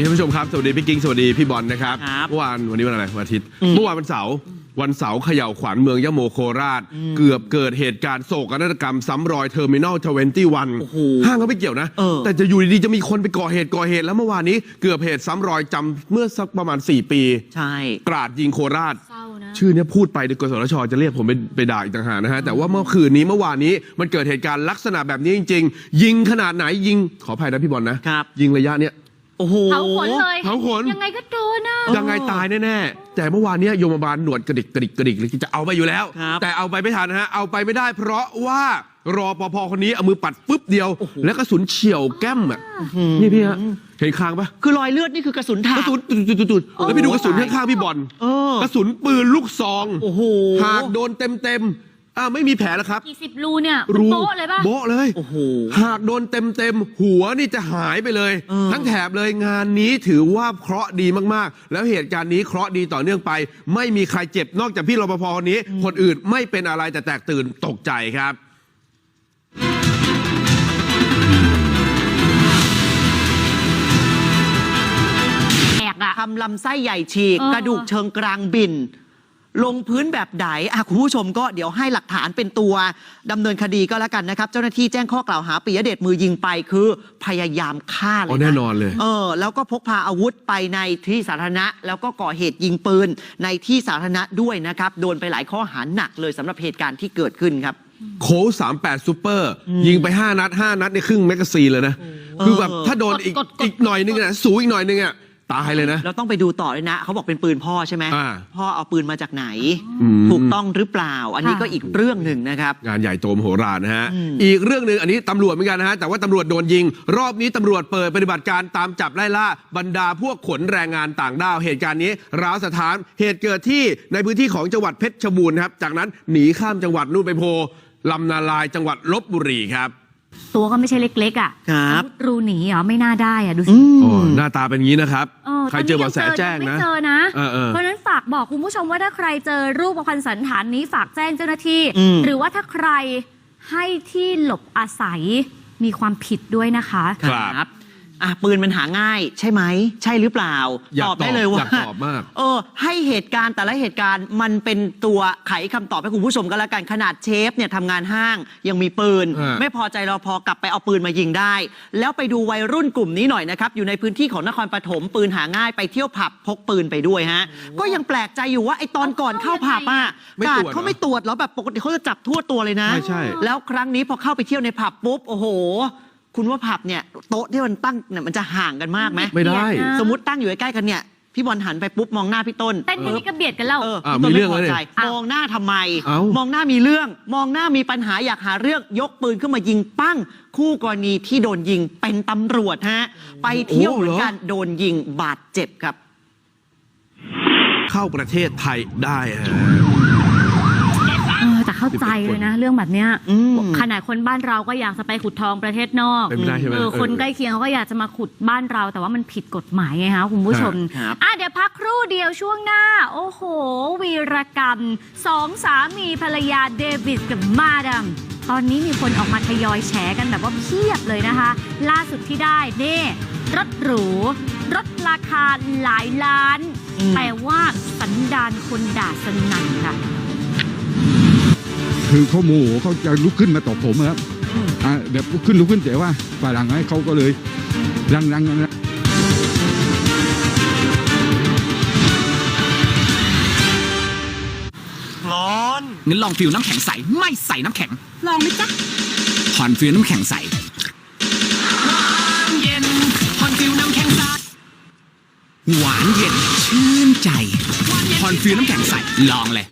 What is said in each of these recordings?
วัสดีท่านผู้ชมครับ สวัสดีพี่กิ้ง สวัสดีพี่บอลนะครับ ครับเมื่อวานวันนี้วันอะไรวันอาทิตย์อืมเมื่อวานวันเสาร์ วันเสาร์เขย่าขวัญเมืองยะโมโคราช เกือบเกิดเหตุการณ์โศกนาฏกรรมซ้ำรอยเทอร์มินอลทเวนตี้วันโอ้โหห้างก็ไม่เกี่ยวนะ เออ แต่จะอยู่ดีๆจะมีคนไปก่อเหตุก่อเหตุ แล้วเมื่อวานนี้เกือบเหตุซ้ำรอยจำเมื่อสักประมาณ 4 ปี ใช่ กราดยิงโคราช เศร้านะ ชื่อเนี้ยพูดไปเดี๋ยวกสทชจะเรียกผมไปไปด่าอีกต่างหากนะฮะ แต่ว่าเมื่อคืนนี้เมื่อวานนี้มันเกิดเหตุการณ์ลักษณะแบบนี้จริง ๆ ยิงขนาดไหนยิงขออภัยนะพี่บอลนะครับ ยิงระยะเนี้ย โอ้โหเผาขนเลยเผาขน ยังไงก็โดนนะยังไงตายแน่ๆ แต่เมื่อวานเนี้ยโยมบาลหนวดกระดิกกระดิกกระดิกเลยจะเอาไปอยู่แล้ว ครับแต่เอาไปไม่ทันนะฮะ เอาไปไม่ได้เพราะว่ารอปภคนนี้เอามือปัดปุ๊บเดียวแล้วกระสุนเฉี่ยวแก้มอะนี่พี่ฮะเห็นคางปะคือรอยเลือดนี่คือกระสุนถากระสุนจุดๆๆๆแล้วไปดูกระสุนข้างๆพี่บอลเออ กระสุนปืนลูกซองโอ้โห หากโดนเต็มๆ อ่าไม่มีแผลแล้วครับ กี่สิบรูเนี่ยรูโป๊ะเลยป่ะ โบ๊ะเลย โอ้โห หากโดนเต็มเต็มๆหัวนี่จะหายไปเลย เออ ทั้งแถบเลยงานนี้ถือว่าเคราะห์ดีมากๆ แล้วเหตุการณ์นี้เคราะห์ดีต่อเนื่องไป ไม่มีใครเจ็บนอกจากพี่รปภคนนี้ คนอื่นไม่เป็นอะไรแต่แตกตื่นตกใจครับ แตกอะทำลำไส้ใหญ่ฉีก เออ กระดูกเชิงกรางบิน ลงพื้นแบบไหนอะคุณผู้ชมก็เดี๋ยวให้หลักฐานเป็นตัวดำเนินคดีก็แล้วกันนะครับ เจ้าหน้าที่แจ้งข้อกล่าวหาปิยเดชมือยิงไปคือพยายามฆ่าเลยอ๋อนะแน่นอนเลย เออแล้วก็พกพาอาวุธไปในที่สาธารณะ แล้วก็ก่อเหตุยิงปืนในที่สาธารณะด้วยนะครับโดนไปหลายข้อหาหนักเลยสำหรับเหตุการณ์ที่เกิดขึ้นครับ โค้ช38ซูเปอร์ ยิงไป 5 นัด 5 นัดในครึ่งแมกกาซีนเลยนะ คือแบบถ้าโดนอีกกดกดอีกหน่อยนึงนะสูงอีกหน่อยนึงอะ ตายเลยนะแล้วต้องไปดูต่อเลยนะ เขาบอกเป็นปืนพ่อใช่ไหมอ่า พ่อเอาปืนมาจากไหน อืมถูกต้องหรือเปล่า อันนี้ค่ะก็อีกเรื่องหนึ่งนะครับ งานใหญ่โตมโหฬารนะฮะ อืม อีกเรื่องหนึ่งอันนี้ตำรวจเหมือนกันนะฮะ แต่ว่าตำรวจโดนยิง รอบนี้ตำรวจเปิดปฏิบัติการตามจับไล่ล่าบรรดาพวกขนแรงงานต่างด้าว เหตุการณ์นี้ร้าวสถานเหตุเกิดที่ในพื้นที่ของจังหวัดเพชรบูรณ์ครับ จากนั้นหนีข้ามจังหวัดนู่นไปโพลำนาลายจังหวัดลบบุรีครับ ตัวก็ไม่ใช่เล็ก ๆ อะครับ อาวุธรูหนีเหรอไม่น่าได้อะดูสิอืมโอ้หน้าตาเป็นอย่างนี้นะครับอใครเจอเบาะแสแจ้งตอนะยังไม่เจอนะ เออเออเพราะฉะนั้นฝากบอกคุณผู้ชมว่าถ้าใครเจอรูปพันสันฐานนี้ฝากแจ้งเจ้าหน้าที่ อืมหรือว่าถ้าใครให้ที่หลบอาศัยมีความผิดด้วยนะคะ ครับ อะปืนมันหาง่าย ใช่ไหม ใช่หรือเปล่า อยากตอบได้เลยว่าอยากตอบมาก เออ ให้เหตุการณ์แต่ละเหตุการณ์มันเป็นตัวไขคำตอบให้คุณผู้ชมก็แล้วกันขนาดเชฟเนี่ยทำงานห้างยังมีปืนฮะไม่พอใจรอพอกลับไปเอาปืนมายิงได้ แล้วไปดูวัยรุ่นกลุ่มนี้หน่อยนะครับ อยู่ในพื้นที่ของนครปฐมปืนหาง่ายไปเที่ยวผับพกปืนไปด้วยฮะ ก็ยังแปลกใจอยู่ว่าไอ้ตอนก่อนเข้าผับอะไม่กาตดรวจเหรอเขาไม่ตรวจแล้วแบบปกติเขาจะจับทั่วตัวเลยนะ ใช่ใช่ แล้วครั้งนี้พอเข้าไปเที่ยวในผับปุ๊บโอ้โห คุณว่าผับเนี่ย โต๊ะที่มันตั้งเนี่ยมันจะห่างกันมากไหมไม่ได้เบียดนะสมมติตั้งอยู่ใกล้ๆกันเนี่ยพี่บอลหันไปปุ๊บมองหน้าพี่ต้นเต้นแค่นี้ก็เบียดกันแล้ว เอออะพี่ต้นมีเรื่ไม่องพอแล้วใจเนี่ยมองหน้าทำไมเอ้ามมองหน้ามีเรื่อง มองหน้ามีปัญหาอยากหาเรื่องยกปืนขึ้นมายิงปั้ง คู่กรณีที่โดนยิงเป็นตำรวจฮะ ไปเที่ยวเหมือนกันโดนยิงบาดเจ็บครับ เข้าประเทศไทยได้ฮะ เออแต่เข้าใจเลยนะ เรื่องแบบเนี้ยอืมขนาดคนบ้านเราก็อยากจะไปขุดทองประเทศนอกเป็นไปได้ใช่ไหมเออเออคนใกล้เคียงเขาก็อยากจะมาขุดบ้านเรา แต่ว่ามันผิดกฎหมายไงคะคุณผู้ชมครับอะเดี๋ยวพักครู่เดียวช่วงหน้า โอ้โห วีรกรรมสองสามีภรรยาเดวิดกับมาดามตอนนี้มีคนออกมาทยอยแฉกันแบบว่าเพียบเลยนะคะ ล่าสุดที่ได้นี่รถหรู รถราคาหลายล้านอืมแต่ว่าสันดานคนด่าสนั่นค่ะ คือเขาโมโหเขาจะลุกขึ้นมาตบผมครับอ่าเดี๋ยวลุกขึ้นลุกขึ้นแต่ว่าฝ่ายหลังให้เขาก็เลยรังรังรังร้อนงั้นลองฟิวน้ำแข็งใสไม่ใส่น้ำแข็ง ลองไหมจ๊ะฮอนฟิวน้ำแข็งใสเย็นฮอนฟิวน้ำแข็งใสหวานเย็นชื่นใจฮอนฟิวน้ำแข็งใสลองเลย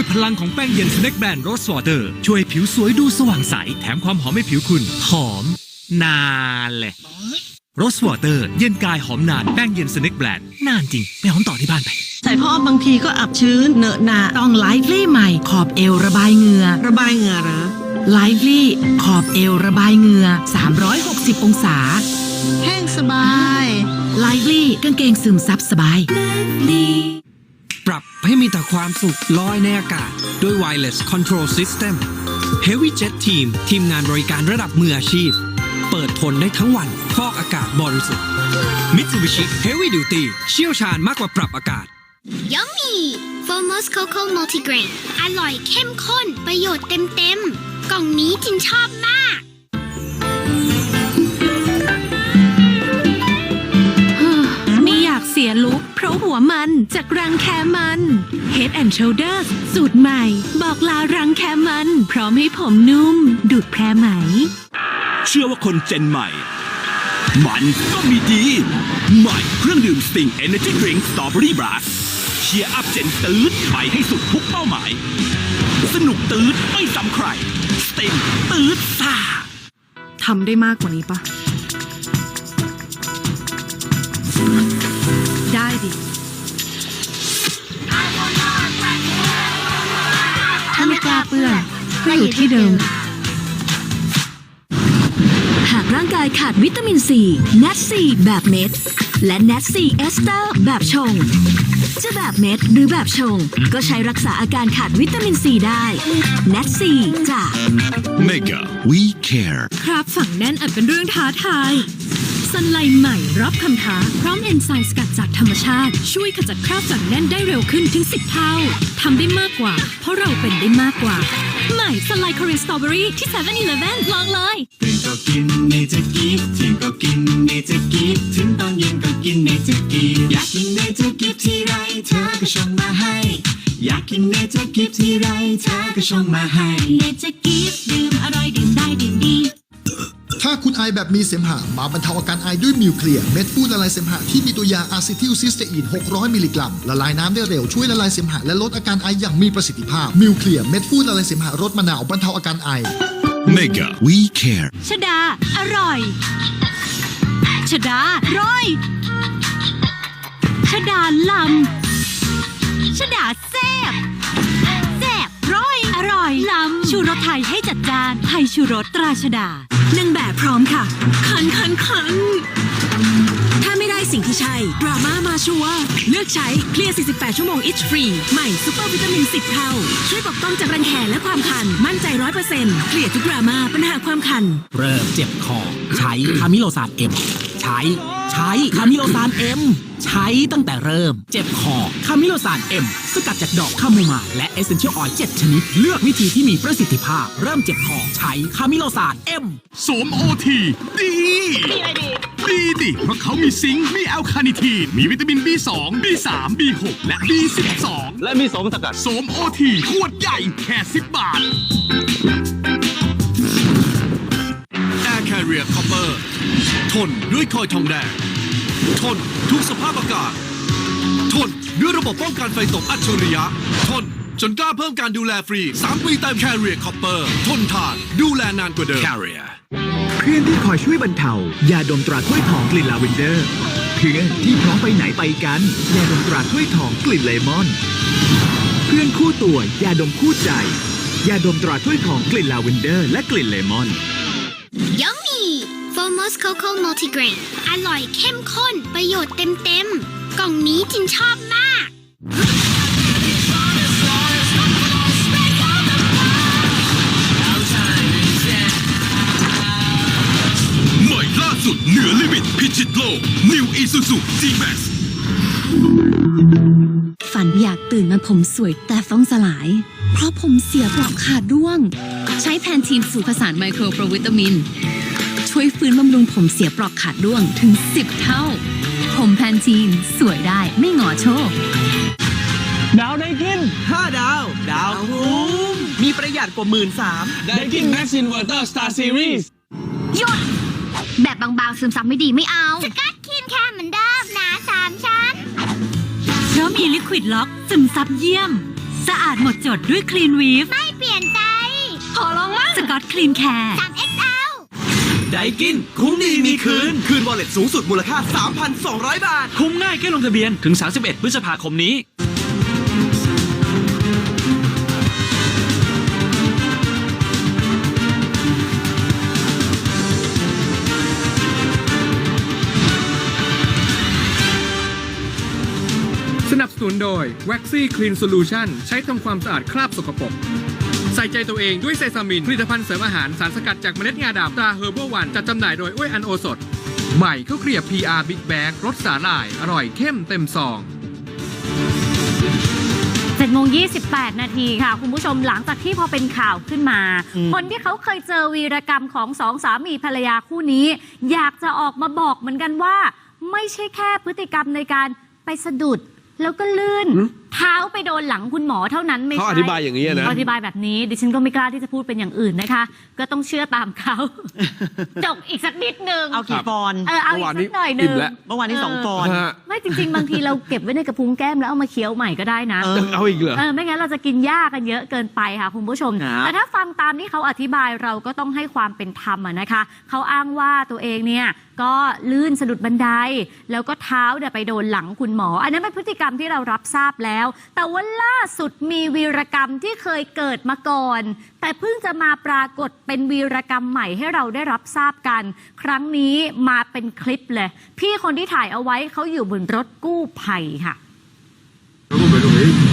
ด้วยพลังของแป้งเย็นสแน็คแบรนด์โรสวอเตอร์ช่วยผิวสวยดูสว่างใส แถมความหอมให้ผิวคุณ หอม นานเลยโรสวอเตอร์ เย็นกายหอมนานแป้งเย็นสแน็คแบรนด์นานจริง ไปหอมต่อที่บ้านไปใส่พ่อบางทีก็อับชื้นเหนอะหนาต้องไลฟ์ลี่ใหม่ ขอบเอวระบายเหงื่อระบายเหงื่อเหรอไลฟ์ลี่ขอบเอวระบายเหงื่อ 360 องศา แห้งสบายไลฟ์ลี่กางเกงซึมซับสบายป รับให้มีแต่ความสุขลอยในอากาศ ด้วย Wireless Control System Heavy Jet Team ทีมงานบริการระดับมืออาชีพ เปิดทนได้ทั้งวันฟอกอากาศบริสุทธิ์ Mitsubishi Heavy Duty เชี่ยวชาญมากกว่าปรับอากาศ Yummy Formos Coco Multigrain อร่อยเข้มข้น ประโยชน์เต็มๆ กล่องนี้จินชอบมาก สียลุกเพราะหัวมันจากรังแคมัน Head and Shoulders สูตรใหม่ บอกลารังแคมัน พร้อมให้ผมนุ่ม ดูดแพรไหม เชื่อว่าคนเจนใหม่ มันก็มีดี ใหม่เครื่องดื่มสติง Energy Drink Strawberry Blast เชียร์อัพเจนตืดไปให้สุดทุกเป้าหมาย สนุกตืดไม่ซ้ำใครสติงตืดซ่าทำได้มากกว่านี้ปะ ด้ดิถ้าไม่กล้าเปื้อนก็อยู่ที่เดิม หากร่างกายขาดวิตามินซีเนทซีแบบเม็ด และเนทซีเอสเตอร์แบบชง จะแบบเม็ดหรือแบบชง ก็ใช้รักษาอาการขาดวิตามินซีได้เนทซีจาก Mega We Care ครับฝังแน่นอาจเป็นเรื่องท้าทาย สันไลใหม่รับคำท้า พร้อมเอนไซม์สกัดจากธรรมชาติ ช่วยขจัดคราบฝังแน่นได้เร็วขึ้นถึง 10 เท่าทำได้มากกว่า เพราะเราเป็นได้มากกว่า ใหม่สันไลคอรีนสตรอเบอรี่ที่7 e เ e ่ e อลองเลยตื่นก็กินเนเจอร์กิฟถึงก็กินเนเจอร์กิฟถึงตอนเย็นก็กินเนเจอร์กิฟอยากกินเนเจอร์กิฟทีไรเธอก็ชงมาให้ อยากกินเนเจอร์กิฟทีไรเธอก็ชงมาให้เนเจอ แบบมีเสมหะมาบรรเทาอาการไอด้วยมิวเคลียร์เม็ดฟูดละลายเสมหะที่มีตัวยาอะซิทิลซิสเตอีน 600 มิลลิกรัม ละลายน้ำได้เร็วช่วยละลายเสมหะและลดอาการไออย่างมีประสิทธิภาพมิวเคลียร์เม็ดฟูดละลายเสมหะรสมะนาวบรรเทาอาการไอ Mega We Care ชดา อร่อย ชดาร้อยชดาลำชดาแซบแซบร้อย อร่อยลำชูรสไทยให้จัดจานไทยชูรสตราชดาหนึ่งแบบ พร้อมค่ะ คันคันคันถ้าไม่ได้สิ่งที่ใช่ดราม่ามาชัวเลือกใช้เคลียร์ 48 ชั่วโมง itch free ใหม่ซูเปอร์วิตามิน 10 เท่า ช่วยปกป้องจากรังแคและความคัน มั่นใจ 100%เคลียร์ทุกดราม่าปัญหาความคัน เริ่มเจ็บคอ ใช้คามิโลซานเอ็ม ใช้ ใช้คามิโลซานเอ็มใช้ตั้งแต่เริ่ม เจ็บคอคามิโลซานเอ็มสกัดจากดอกคาโมไมล์และเอเซนเชียลออยล์7ชนิด เลือกวิธีที่มีประสิทธิภาพ เริ่มเจ็บคอใช้คามิโลซานเอ็มสวมโอทีดีดีดี ดีเพราะเขามีซิงค์ มีแอลคาเนิทีน มีวิตามิน B2 B3 B6 และ B12 และมีสมสกัดสมโอทีขวดใหญ่แค่ 10 บาท ทนด้วยคอยทองแดง ทนทุกสภาพอากาศ ทนด้วยระบบป้องกันไฟตกอัจฉริยะ ทนจนกล้าเพิ่มการดูแลฟรี 3 ปีเต็ม Carrier Copper ทนทานดูแลนานกว่าเดิม Carrier เพื่อนที่คอยช่วยบรรเทายาดมตราถ้วยทองกลิ่นลาเวนเดอร์เพื่อนที่พร้อมไปไหนไปกันยาดมตราถ้วยทองกลิ่นเลมอน เพื่อนคู่ตัวยาดมคู่ใจยาดมตราถ้วยทองกลิ่นลาเวนเดอร์และกลิ่นเลมอน Yummy Formos Cocoa Multigrain อร่อยเข้มข้นประโยชน์เต็มๆ กล่องนี้จินชอบมาก ใหม่ล่าสุดเหนือลิมิตพิชิตโลก New Isuzu G-Max ฝันอยากตื่นมาผมสวยแต่ฟ้องสลาย เพราะผมเสียปลอกขาดร่วง ใช้แพนทีนสูตรผสานไมโครโปรวิตามิน ช่วยฟื้นบำรุงผมเสียปลอกขาดร่วงถึง 10 เท่า ผมแพนทีนสวยได้ไม่หงอโชค ดาวไดกิน 5 ดาว ดาวคุ้มมีประหยัดกว่าหมื่นสามไดกินแม็กซินเวอร์เตอร์สตาร์ซีรีส์หยุด แบบบางๆซึมซับไม่ดีไม่เอา สกัดคินแค่เหมือนเดิมหนาสามชั้นเพราะมีลิควิดล็อกซึมซับเยี่ยม สะอาดหมดจดด้วยคลีนวีฟไม่เปลี่ยนใจ ขอลองมั่งสกอตคลีนแคร์ 3XL ไดกิน คุ้มดีมีคืน คืนวอลเล็ตสูงสุดมูลค่า 3,200 บาท คุ้มง่ายแค่ลงทะเบียนถึง 31 พฤษภาคมนี้ สนับสนุนโดย Waxy Clean Solution ใช้ทำความสะอาดคราบสกปรก สส่ใจตัวเองด้วยเซซามิน ผลิตภัณฑ์เสริมอาหารสารสกัดจากเมล็ดงาดำตราเฮอร์เบอร์วันจัดจำหน่ายโดยอ้วยอันโอสด ใหม่ข้าวเกลียบ PR Big Bag รสสาหร่าย อร่อยเข้มเต็มซอง7โมง28 นาทีค่ะ คุณผู้ชมหลังจากที่พอเป็นข่าวขึ้นมาอืมคนที่เขาเคยเจอวีรกรรมของสองสามีภรรยาคู่นี้ อยากจะออกมาบอกเหมือนกันว่า ไม่ใช่แค่พฤติกรรมในการไปสะดุดแล้วก็ลื่นเท้าไปโดนหลังคุณหมอเท่านั้นไม่ใช่เขาอธิบายอย่างนี้นะเขาอธิบายแบบนี้ ดิฉันก็ไม่กล้าที่จะพูดเป็นอย่างอื่นนะคะ ก็ต้องเชื่อตามเขาจบอีกสักนิดนึงเอากี่ฟอนเออเอาอีกสักหน่อยหนึงเมื่อวานนี้อิ่มแล้ว เมื่อวานนี้สองฟอน ฮะไม่จริง ๆ บางทีเราเก็บไว้ในกระพุ้งแก้มแล้วเอามาเคี้ยวใหม่ก็ได้นะ เออเอาอีกเหรอ เออไม่งั้นเราจะกินยากันเยอะเกินไปค่ะคุณผู้ชม ครับแต่ถ้าฟังตามที่เขาอธิบายเราก็ต้องให้ความเป็นธรรมอะนะคะ เขาอ้างว่าตัวเองเนี่ยก็ลื่นสะดุดบันได แล้วก็เท้าเนี่ยไปโดนหลังคุณหมอ อันนั้นเป็นพฤติกรรมที่เรารับทราบแล้วแต่ว่าล่าสุดมีวีรกรรมที่เคยเกิดมาก่อน แต่เพิ่งจะมาปรากฏเป็นวีรกรรมใหม่ให้เราได้รับทราบกัน ครั้งนี้มาเป็นคลิปเลย พี่คนที่ถ่ายเอาไว้เขาอยู่บนรถกู้ภัยค่ะแล้ไปรงนี้